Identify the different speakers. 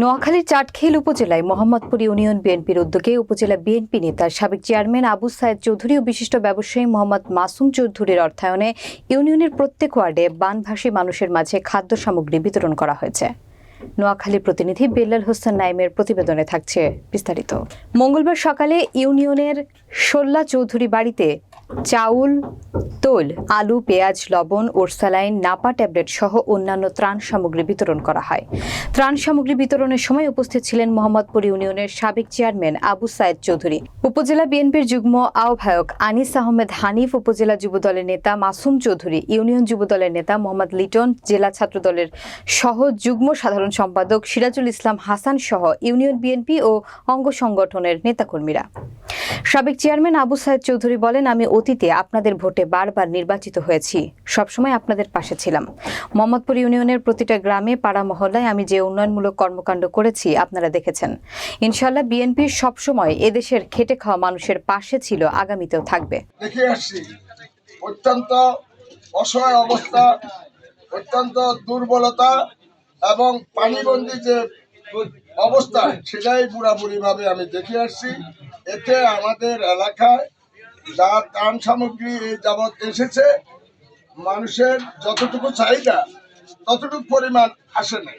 Speaker 1: নোয়াখালীর চাটখিল উপজেলায় মোহাম্মদপুর ইউনিয়ন বিএনপির উদ্যোগে উপজেলা বিএনপি নেতার সাবেক চেয়ারম্যান আবু সায়েদ চৌধুরী ও বিশিষ্ট ব্যবসায়ী মোহাম্মদ মাসুম চৌধুরীর অর্থায়নে ইউনিয়নের প্রত্যেক ওয়ার্ডে বানভাসী মানুষের মাঝে খাদ্য সামগ্রী বিতরণ করা হয়েছে। নোয়াখালীর প্রতিনিধি বেল্লাল হোসেন নাইমের প্রতিবেদনে থাকছে বিস্তারিত। মঙ্গলবার সকালে ইউনিয়নের সোল্লা চৌধুরী বাড়িতে চাউল তোল আলু, পেঁয়াজ, লবণ, ওরসালাইন, নাপা ট্যাবলেট সহ অন্যান্য ত্রাণ সামগ্রী বিতরণ করা হয়। ত্রাণ সামগ্রী বিতরণের সময় উপস্থিত ছিলেন মোহাম্মদপুর ইউনিয়নের সাবেক চেয়ারম্যান আবু সায়েদ চৌধুরী। উপজেলা বিএনপির যুগ্ম আহ্বায়ক আনিস আহমেদ হানিফ, উপজেলা যুবদলের নেতা মাসুম চৌধুরী, ইউনিয়ন যুবদলের নেতা মোহাম্মদ লিটন, জেলা ছাত্রদলের সহ যুগ্ম সাধারণ সম্পাদক সিরাজুল ইসলাম হাসান সহ ইউনিয়ন বিএনপি ও অঙ্গ সংগঠনের নেতাকর্মীরা। সাবেক চেয়ারম্যান আবু সায়েদ চৌধুরী বলেন, আমি অতীতে আপনাদের ভোটে বারবার নির্বাচিত হয়েছি। সবসময় আপনাদের পাশে ছিলাম। মোহাম্মদপুর ইউনিয়নের প্রতিটা গ্রামে, পাড়া মহল্লায় আমি যে উন্নয়নমূলক কর্মকাণ্ড করেছি, আপনারা দেখেছেন। ইনশাল্লাহ বিএনপি সবসময় এদেশের খেটে খাওয়া মানুষের পাশে ছিল, আগামীতেও থাকবে।
Speaker 2: দেখে আসছি, অত্যন্ত অসহায় অবস্থা, অত্যন্ত দুর্বলতা এবং পানিবন্দী যে অবস্থা, সেটাই পুরাপুরি ভাবে আমি দেখে আসছি। এতে আমাদের এলাকায় যা ত্রাণ সামগ্রী যাবৎ এসেছে, মানুষের যতটুকু চাহিদা, ততটুকু পরিমাণ আসে না